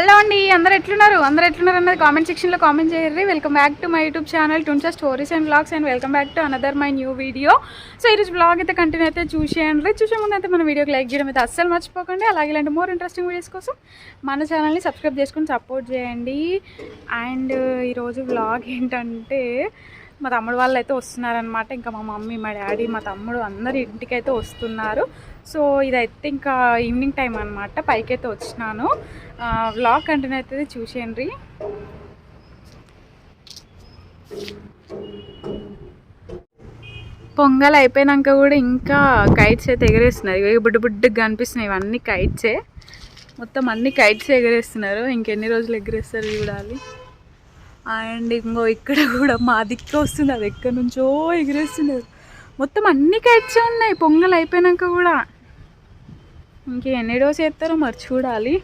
Hello అండి అందరు ఎట్లున్నారు? అందరు ఎట్లున్నారు అన్నది కామెంట్ సెక్షన్లో కామెంట్ చేయండి. Welcome back to my YouTube channel టుంచా stories and vlogs and welcome back to another my new video so ఈరోజు బ్లాగ్ అయితే కంటిన్యూ అయితే చూసేయండి. చూసే ముందు అయితే మన వీడియోకి లైక్ చేయడం అయితే అస్సలు మర్చిపోకండి. అలాగే ఇలాంటి మోర్ ఇంట్రెస్టింగ్ వీడియోస్ కోసం మన ఛానల్ని సబ్స్క్రైబ్ చేసుకొని సపోర్ట్ చేయండి. అండ్ ఈరోజు బ్లాగ్ ఏంటంటే మా తమ్ముడు వాళ్ళు అయితే వస్తున్నారనమాట ఇంకా మా మమ్మీ మా డాడీ మా తమ్ముడు అందరు ఇంటికైతే వస్తున్నారు. సో ఇదైతే ఇంకా ఈవినింగ్ టైం అనమాట పైకి అయితే వచ్చినాను వ్లాగ్ కంటిన్యూ అయితే చూసేయండి. పొంగల్ అయిపోయినాక కూడా ఇంకా కైట్స్ అయితే ఎగరేస్తున్నారు. ఇవి బుడ్డు బుడ్డుగా కనిపిస్తున్నాయి. ఇవన్నీ కైట్సే. మొత్తం అన్ని కైట్స్ ఎగరేస్తున్నారు. ఇంకెన్ని రోజులు ఎగరేస్తారు చూడాలి. అండ్ ఇంకో ఇక్కడ కూడా మా దిక్కు వస్తుంది అది ఎక్కడి నుంచో ఎగిరేస్తున్నారు మొత్తం అన్ని కైట్స్ ఉన్నాయి పొంగల్ అయిపోయినాక కూడా. ఇంక ఎన్ని డోస్ చేస్తారో మరి చూడాలి.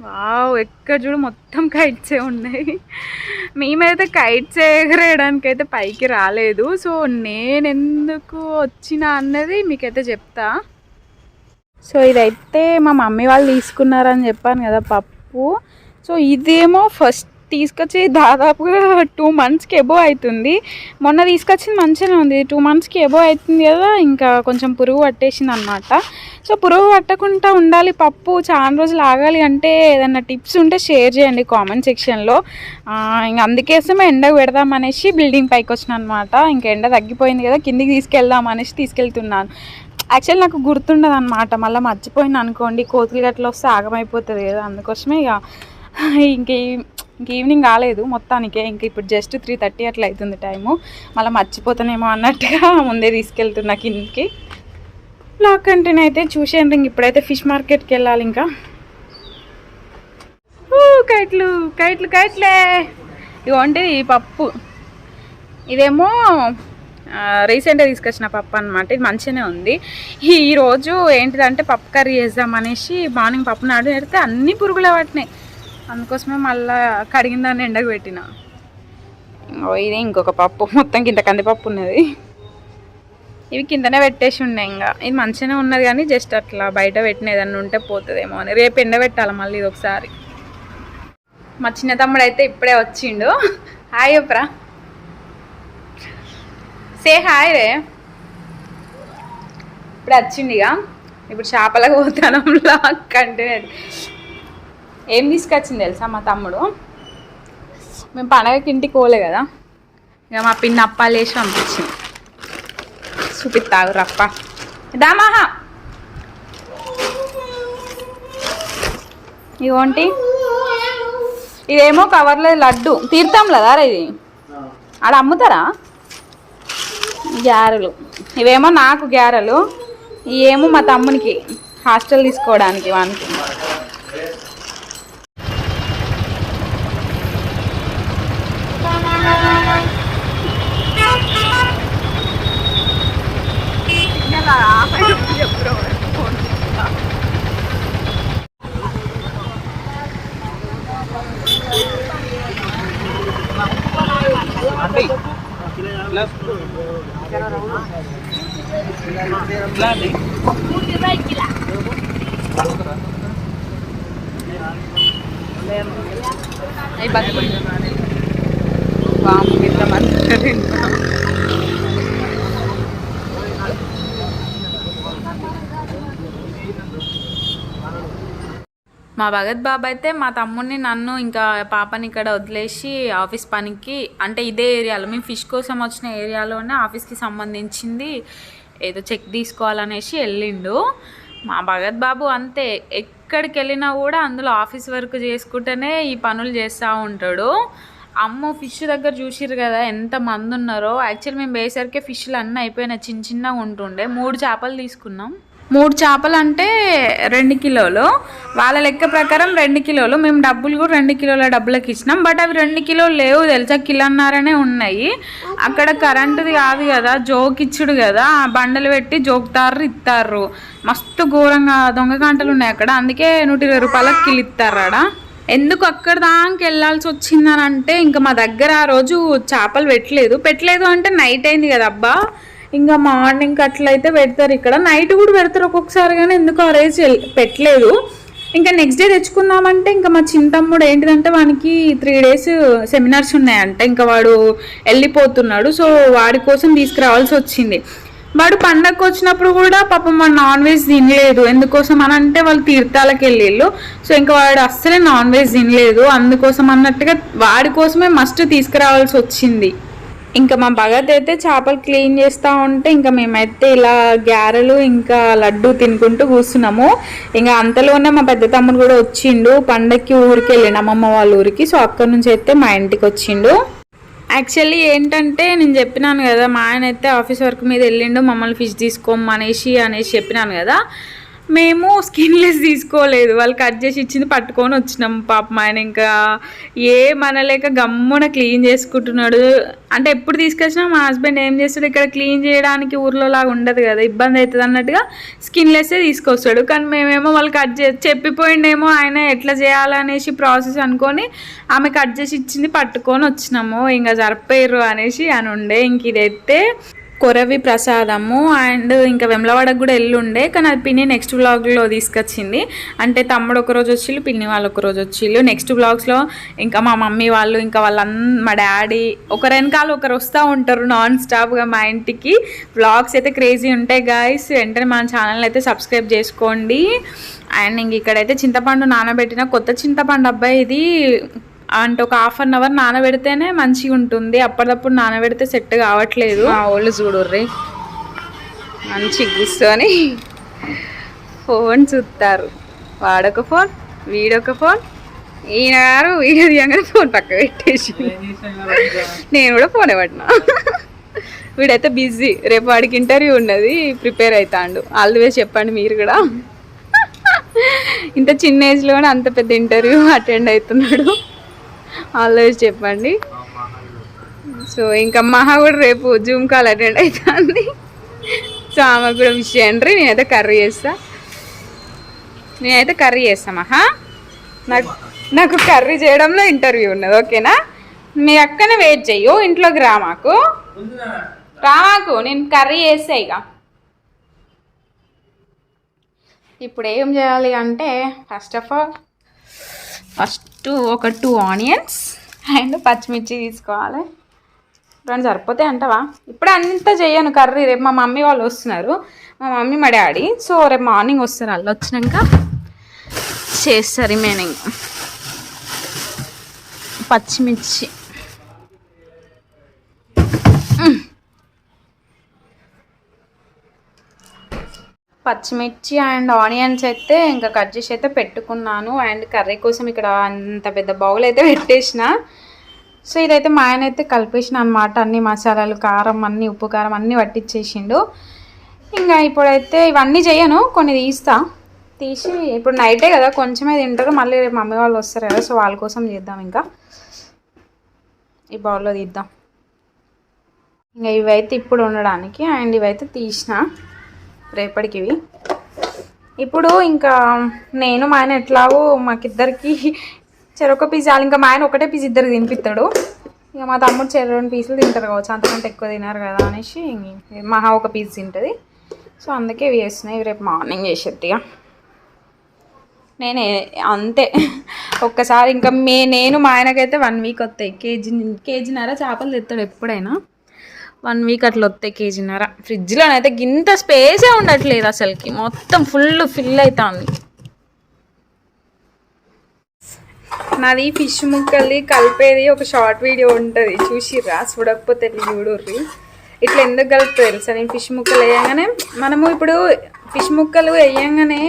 వావ్ ఎక్కడ చూడు మొత్తం కైట్సే ఉన్నాయి. మేమైతే కైట్స్ ఎగరేయడానికి అయితే పైకి రాలేదు. సో నేను ఎందుకు వచ్చిన అన్నది మీకైతే చెప్తా. సో ఇదైతే మా మమ్మీ వాళ్ళు తీసుకున్నారని చెప్పాను కదా పప్పు. సో ఇదేమో ఫస్ట్ తీసుకొచ్చి దాదాపుగా టూ మంత్స్కి ఎబో అవుతుంది. మొన్న తీసుకొచ్చింది మంచిగానే ఉంది. టూ మంత్స్కి ఎబో అవుతుంది కదా ఇంకా కొంచెం పురుగు పట్టేసింది అనమాట సో పురుగు పట్టకుండా ఉండాలి పప్పు చాలా రోజులు ఆగాలి అంటే ఏదైనా టిప్స్ ఉంటే షేర్ చేయండి కామెంట్ సెక్షన్లో. ఇంక అందుకేసమే ఎండకు పెడదాం అనేసి బిల్డింగ్ పైకి వచ్చిన అనమాట ఇంకా ఎండ తగ్గిపోయింది కదా కిందికి తీసుకెళ్దాం అనేసి తీసుకెళ్తున్నాను. యాక్చువల్ నాకు గుర్తుండదు అనమాట మళ్ళీ మర్చిపోయింది అనుకోండి కోతులు గట్ల వస్తే ఆగమైపోతుంది కదా అందుకోసమే ఇక ఇంక ఇంక ఈవినింగ్ కాలేదు మొత్తానికే. ఇంక ఇప్పుడు జస్ట్ త్రీ థర్టీ అట్లా అవుతుంది టైము. మళ్ళీ మర్చిపోతానేమో అన్నట్టుగా ముందే తీసుకెళ్తున్నా కిందకి. బ్లాక్ కంటిన్యూ అయితే చూసేయండి. ఇంక ఇప్పుడైతే ఫిష్ మార్కెట్కి వెళ్ళాలి ఇంకా. ఊ, కైట్లు కైట్లు కైట్లే. ఇగోండి ఈ పప్పు. ఇదేమో రీసెంట్గా తీసుకొచ్చిన పప్పు అనమాట ఇది మంచిగానే ఉంది. ఈరోజు ఏంటిదంటే పప్పు కర్రీ చేద్దాం అనేసి మార్నింగ్ పప్పు నాడు పెడితే అన్ని పురుగులే పట్టినాయి అందుకోసమే మళ్ళీ కడిగిన దాన్ని ఎండకు పెట్టిన. ఇది ఇంకొక పప్పు. మొత్తం కింద కందిపప్పు ఉన్నది. ఇవి కిందనే పెట్టేసి ఉన్నాయి ఇంకా. ఇది మంచిగానే ఉన్నది కానీ జస్ట్ అట్లా బయట పెట్టిన ఏదన్నా ఉంటే పోతుందేమో అని. రేపు ఎండ పెట్టాలి మళ్ళీ ఇది ఒకసారి మా చిన్న తమ్ముడు అయితే ఇప్పుడే వచ్చిండు. హాయ్ అప్రా సే హాయ్ రే. ఇప్పుడు వచ్చిండు ఇక. ఇప్పుడు చేపలకు పోతాను. కంటే ఏం తీసుకొచ్చింది తెలుసా మా తమ్ముడు? మేము పండగకి ఇంటికి పోలే కదా. ఇక మా పిన్ని అప్పాలు వేసి పంపించింది. చూపిస్తావు రప్ప దామాహా! ఇగోంటి. ఇదేమో కవర్లో లడ్డు. తీర్థం కదా ఇది? ఆడ అమ్ముతారా? గ్యారెలు. ఇవేమో నాకు గ్యారెలు. ఇవేమో మా తమ్మునికి హాస్టల్ తీసుకోవడానికి వానికి. అంటే అవి బతుకు వాము ఇంత మంచిగా తింటున్నా. మా భగత్ బాబు అయితే మా తమ్ముడిని నన్ను ఇంకా పాపని ఇక్కడ వదిలేసి ఆఫీస్ పనికి అంటే ఇదే ఏరియాలో మేము ఫిష్ కోసం వచ్చిన ఏరియాలోనే ఆఫీస్కి సంబంధించింది ఏదో చెక్ తీసుకోవాలనేసి వెళ్ళిండు. మా భగత్ బాబు అంతే ఎక్కడికి వెళ్ళినా కూడా అందులో ఆఫీస్ వర్క్ చేసుకుంటేనే ఈ పనులు చేస్తూ ఉంటాడు. అమ్మో ఫిష్ దగ్గర చూసిర్రు కదా ఎంత మంది ఉన్నారో యాక్చువల్ మేము వేసరికే ఫిష్లు అన్నీ అయిపోయినాయి చిన్న చిన్నగా ఉంటుండే. మూడు చేపలు తీసుకున్నాం. మూడు చేపలు అంటే రెండు కిలోలు. వాళ్ళ లెక్క ప్రకారం రెండు కిలోలు. మేము డబ్బులు కూడా రెండు కిలోల డబ్బులకు ఇచ్చినాం. బట్ అవి రెండు కిలోలు లేవు. తెలుసా? కిలోన్నరనే ఉన్నాయి. అక్కడ కరెంటుది కాదు కదా. జోక్ ఇచ్చుడు కదా. ఆ బండలు పెట్టి జోకుతారు ఇస్తారు మస్తు ఘోరంగా దొంగ గంటలు ఉన్నాయి అక్కడ. అందుకే నూట ఇరవై రూపాయలకు కిలో ఇస్తారు ఆడ. ఎందుకు అక్కడ దాకా వెళ్ళాల్సి వచ్చిందని అంటే ఇంకా మా దగ్గర ఆ రోజు చేపలు పెట్టలేదు. పెట్టలేదు అంటే నైట్ అయింది కదా అబ్బా. ఇంకా మార్నింగ్ అట్లయితే పెడతారు ఇక్కడ. నైట్ కూడా పెడతారు ఒక్కొక్కసారి కానీ ఎందుకు ఆ రోజు పెట్టలేదు. ఇంకా నెక్స్ట్ డే తెచ్చుకుందామంటే ఇంకా మా చిన్న తమ్ముడు ఏంటిదంటే వానికి త్రీ డేస్ సెమినార్స్ ఉన్నాయంట. ఇంకా వాడు వెళ్ళిపోతున్నాడు. సో వాడి కోసం తీసుకురావాల్సి వచ్చింది. వాడు పండగకు వచ్చినప్పుడు కూడా పాపం మా నాన్ వెజ్ తినలేదు. ఎందుకోసం అని అంటే వాళ్ళు తీర్థాలకు వెళ్ళిళ్ళు. సో ఇంకా వాడు అస్సలే నాన్ వెజ్ తినలేదు. అందుకోసం అన్నట్టుగా వాడి కోసమే మస్ట్ తీసుకురావాల్సి వచ్చింది. ఇంకా మా భగత్ అయితే చేపలు క్లీన్ చేస్తూ ఉంటే ఇంకా మేమైతే ఇలా గ్యారెలు ఇంకా లడ్డు తినుకుంటూ కూర్చున్నాము. ఇంకా అంతలోనే మా పెద్ద తమ్ముడు కూడా వచ్చిండు. పండక్కి ఊరికి వెళ్ళిండు అమ్మమ్మ వాళ్ళ ఊరికి. సో అక్కడి నుంచి అయితే మా ఇంటికి వచ్చిండు. యాక్చువల్లీ ఏంటంటే నేను చెప్పినాను కదా మా ఆయన అయితే ఆఫీస్ వర్క్ మీద వెళ్ళిండు. మమ్మల్ని ఫిష్ తీసుకోమనేసి అనేసి చెప్పినాను కదా. మేము స్కిన్లెస్ తీసుకోలేదు. వాళ్ళు కట్ చేసి ఇచ్చింది పట్టుకొని వచ్చినాం. పాపం ఆయన ఇంకా ఏ మనలేక గమ్మున క్లీన్ చేసుకుంటున్నాడు. అంటే ఎప్పుడు తీసుకొచ్చినా మా హస్బెండ్ ఏం చేస్తాడు? ఇక్కడ క్లీన్ చేయడానికి ఊర్లో లాగా ఉండదు కదా. ఇబ్బంది అవుతుంది అన్నట్టుగా స్కిన్లెస్సే తీసుకొస్తాడు. కానీ మేమేమో వాళ్ళు కట్ చే చెప్పిపోయిండేమో ఆయన ఎట్లా చేయాలనేసి ప్రాసెస్ అనుకొని ఆమె కట్ చేసి ఇచ్చింది పట్టుకొని వచ్చినాము. ఇంకా జరిపోయారు అనేసి అని ఉండే. ఇంక ఇదైతే కొరవి ప్రసాదము అండ్ ఇంకా వెమ్లవాడకు కూడా ఎల్లుండే కానీ అది పిన్ని నెక్స్ట్ వ్లాగ్లో తీసుకొచ్చింది. అంటే తమ్ముడు ఒక రోజు వచ్చిళ్ళు పిన్ని వాళ్ళు ఒక రోజు వచ్చిళ్ళు. నెక్స్ట్ వ్లాగ్స్లో ఇంకా మా మమ్మీ వాళ్ళు ఇంకా వాళ్ళ మా డాడీ ఒకరు వెనకాల ఒకరు వస్తూ ఉంటారు నాన్ స్టాప్గా మా ఇంటికి. వ్లాగ్స్ అయితే క్రేజీ ఉంటాయి గాయస్. వెంటనే మన ఛానల్ అయితే సబ్స్క్రైబ్ చేసుకోండి. అండ్ ఇంక ఇక్కడైతే చింతపండు నానబెట్టిన కొత్త చింతపండు అబ్బాయి ఇది. అంటే ఒక హాఫ్ అన్ అవర్ నానబెడితేనే మంచిగా ఉంటుంది. అప్పటిదప్పుడు నానబెడితే సెట్ కావట్లేదు. మా వాళ్ళు చూడుర్రి. మంచి కూర్చొని ఫోన్ చూస్తారు వాడొక ఫోన్ వీడొక ఫోన్. ఈయన గారు వీడియో తీయగానే ఫోన్ పక్క పెట్టేసి. నేను కూడా ఫోన్ పట్టినా. వీడైతే బిజీ. రేపు వాడికి ఇంటర్వ్యూ ఉన్నది ప్రిపేర్ అవుతాండు ఆల్ ది వే చెప్పండి మీరు కూడా. ఇంత చిన్న ఏజ్లోనే అంత పెద్ద ఇంటర్వ్యూ అటెండ్ అవుతున్నాడు. ఆల్వేస్ చెప్పండి. సో ఇంకా మహా కూడా రేపు జూమ్ కాల్ అటెండ్ అవుతుంది. సో ఆమె కూడా విష్ చేయండి. నేనైతే కర్రీ చేస్తా. నేనైతే కర్రీ చేస్తా మహా. నాకు నాకు కర్రీ చేయడంలో ఇంటర్వ్యూ ఉన్నది ఓకేనా? మీ అక్కనే వెయిట్ చెయ్యు ఇంట్లోకి రా మాకు. రా నేను కర్రీ చేస్తా ఇక. ఇప్పుడు ఏం చేయాలి అంటే first of all first two ఒక టూ ఆనియన్స్ అండ్ పచ్చిమిర్చి తీసుకోవాలి. రెండు సరిపోతాయి అంటావా? ఇప్పుడు అంతా చేయను కర్రీ. రేపు మా మమ్మీ వాళ్ళు వస్తున్నారు. మా మమ్మీ మా డాడీ. సో రేపు మార్నింగ్ వస్తారు వాళ్ళు. వచ్చినాక చేస్తారు రిమైనింగ్ పచ్చిమిర్చి. పచ్చిమిర్చి అండ్ ఆనియన్స్ అయితే ఇంకా కట్ చేసి అయితే పెట్టుకున్నాను. అండ్ కర్రీ కోసం ఇక్కడ అంత పెద్ద బౌల్ అయితే పెట్టేసిన. సో ఇదైతే మా ఆయన అయితే కలిపేసిన అనమాట అన్ని మసాలాలు కారం అన్ని ఉప్పు కారం అన్నీ పట్టించేసిండు ఇంకా ఇప్పుడైతే ఇవన్నీ చేయను కొన్ని తీస్తా. తీసి ఇప్పుడు నైటే కదా కొంచెమే తింటారు. మళ్ళీ రేపు మమ్మీ వాళ్ళు వస్తారు కదా సో వాళ్ళ కోసం చేద్దాం ఇంకా. ఈ బౌల్లో తీద్దాం. ఇంకా ఇవైతే ఇప్పుడు ఉండడానికి అండ్ ఇవైతే తీసిన. రేపటికివి. ఇప్పుడు ఇంకా నేను మా ఆయన ఎట్లాగో మాకిద్దరికి చెరొక పీస్ చాలు. ఇంకా మా ఆయన ఒకటే పీస్ ఇద్దరు తినిపిస్తాడు ఇక మా తమ్ముడు చెర రెండు పీసులు తింటారు కావచ్చు. అంతకంటే ఎక్కువ తినారు కదా అనేసి మహా ఒక పీస్ తింటుంది. సో అందుకే ఇవి చేస్తున్నాయి రేపు మార్నింగ్ చేసేది ఇక. నేనే అంతే. ఒక్కసారి ఇంకా మే నేను మా ఆయనకైతే వన్ వీక్ వస్తాయి. కేజీ కేజీన్నర చేపలు తెస్తాడు ఎప్పుడైనా. వన్ వీక్ అట్లా వస్తాయి కేజీన్నర. ఫ్రిడ్జ్లోనైతే గింత స్పేసే ఉండట్లేదు అసలుకి. మొత్తం ఫుల్ ఫిల్ అవుతుంది నాది ఫిష్ ముక్కల్ని కలిపేది ఒక షార్ట్ వీడియో ఉంటుంది. చూసిర్రా? చూడకపోతే చూడుర్రి? ఇట్లా ఎందుకు కలుపుతుంది తెలుసా? నేను ఫిష్ ముక్కలు వేయంగానే మనము ఇప్పుడు ఫిష్ ముక్కలు వేయంగానే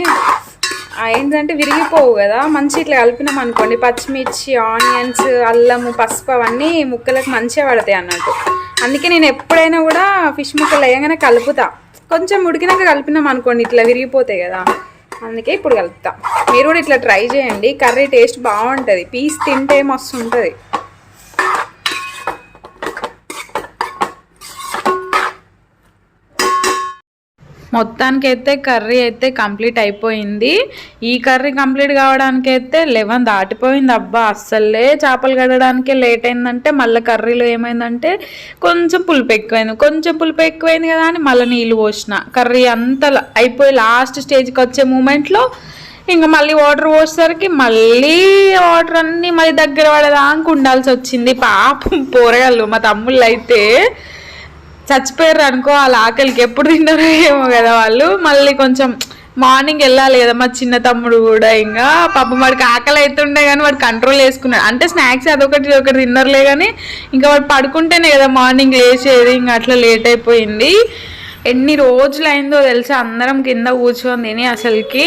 ఏంటంటే విరిగిపోవు కదా. మంచి ఇట్లా కలిపినాం అనుకోండి. పచ్చిమిర్చి ఆనియన్స్ అల్లము పసుపు అవన్నీ ముక్కలకు మంచిగా పడతాయి అన్నట్టు. అందుకే నేను ఎప్పుడైనా కూడా ఫిష్ ముక్కలు వేయగానే కలుపుతా. కొంచెం ఉడికినాక కలిపినాం అనుకోండి ఇట్లా విరిగిపోతాయి కదా. అందుకే ఇప్పుడు కలుపుతా. మీరు కూడా ఇట్లా ట్రై చేయండి. కర్రీ టేస్ట్ బాగుంటుంది. పీస్ తింటే మస్తు ఉంటుంది. మొత్తానికి అయితే కర్రీ అయితే కంప్లీట్ అయిపోయింది. ఈ కర్రీ కంప్లీట్ కావడానికి అయితే లెవెన్ దాటిపోయింది. అబ్బా అస్సలే చేపలు కడడానికే లేట్ అయిందంటే మళ్ళీ కర్రీలో ఏమైందంటే కొంచెం పులుపు ఎక్కువైంది. కొంచెం పులుపు ఎక్కువైంది కదా అని మళ్ళీ నీళ్ళు పోసిన. కర్రీ అంత అయిపోయి లాస్ట్ స్టేజ్కి వచ్చే మూమెంట్లో ఇంకా మళ్ళీ వాటర్ పోసేసరికి మళ్ళీ వాటర్ అన్ని మళ్ళీ దగ్గర పడదానికి ఉండాల్సి వచ్చింది. పాపం పోరగాళ్ళు మా తమ్ముళ్ళు అయితే చచ్చిపోయారు అనుకో వాళ్ళ ఆకలికి ఎప్పుడు తిన్నారో ఏమో కదా వాళ్ళు. మళ్ళీ కొంచెం మార్నింగ్ వెళ్ళాలి కదా మా చిన్న తమ్ముడు కూడా ఇంకా. పాపం వాడికి ఆకలి అవుతుండే కానీ వాడు కంట్రోల్ చేసుకున్నాడు. అంటే స్నాక్స్ అదొకటి ఒకటి తిన్నర్లే కానీ ఇంకా వాడు పడుకుంటేనే కదా మార్నింగ్ లేచేది. ఇంకా అట్లా లేట్ అయిపోయింది. ఎన్ని రోజులు అయిందో తెలుసా? అందరం కింద కూర్చొని తిని అసలుకి.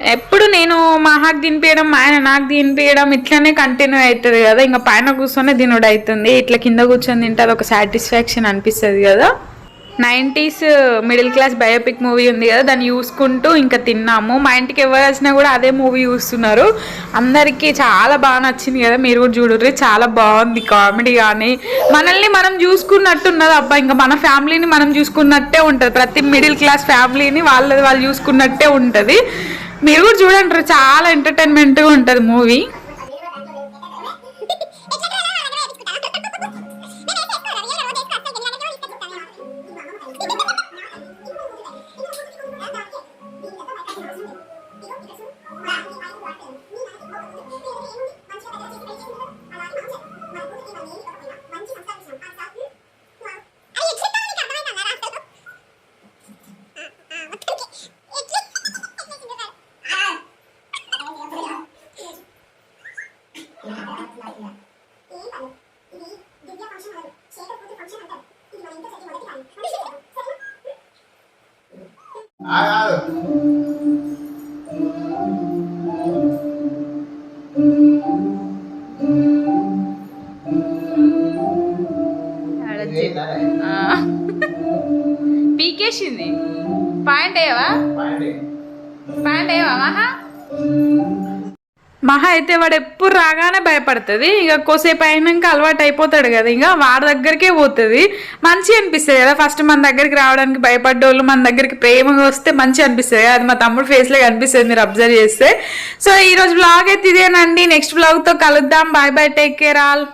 ఎప్పుడు నేను మా హాక్ తినిపించడం మా ఆయన నాకు తినిపించడం ఇట్లానే కంటిన్యూ అవుతుంది కదా. ఇంకా పైన కూర్చొని తినుడు అవుతుంది. ఇట్లా కింద కూర్చొని తింటే అది ఒక సాటిస్ఫాక్షన్ అనిపిస్తుంది కదా. Nineties middle class biopic movie ఉంది కదా దాన్ని చూసుకుంటూ ఇంకా తిన్నాము. మా ఇంటికి ఎవరు వచ్చినా కూడా అదే మూవీ చూస్తున్నారు. అందరికీ చాలా బాగా నచ్చింది కదా. మీరు కూడా చూడరు చాలా బాగుంది కామెడీ కానీ. మనల్ని మనం చూసుకున్నట్టు ఉన్నది అబ్బా. ఇంకా మన ఫ్యామిలీని మనం చూసుకున్నట్టే ఉంటుంది. ప్రతి మిడిల్ క్లాస్ ఫ్యామిలీని వాళ్ళది వాళ్ళు చూసుకున్నట్టే ఉంటుంది. మీరు కూడా చూడండి చాలా ఎంటర్టైన్మెంట్గా ఉంటుంది మూవీ పీకేసింది పాయింట్ అయ్యావా పాయింట్ అయ్యావా మహా మహా అయితే వాడు ఎప్పుడు రాగానే భయపడుతుంది. ఇక కోసేపు అయినాక అలవాటు అయిపోతాడు కదా. ఇంకా వాడి దగ్గరికే పోతుంది. మంచి అనిపిస్తుంది కదా. ఫస్ట్ మన దగ్గరికి రావడానికి భయపడ్డోళ్ళు మన దగ్గరికి ప్రేమగా వస్తే మంచి అనిపిస్తుంది. అది మా తమ్ముడు ఫేస్లో కనిపిస్తుంది మీరు అబ్జర్వ్ చేస్తే. సో ఈ రోజు బ్లాగ్ అయితే ఇదేనండి. నెక్స్ట్ బ్లాగ్తో కలుద్దాం. Bye bye take care all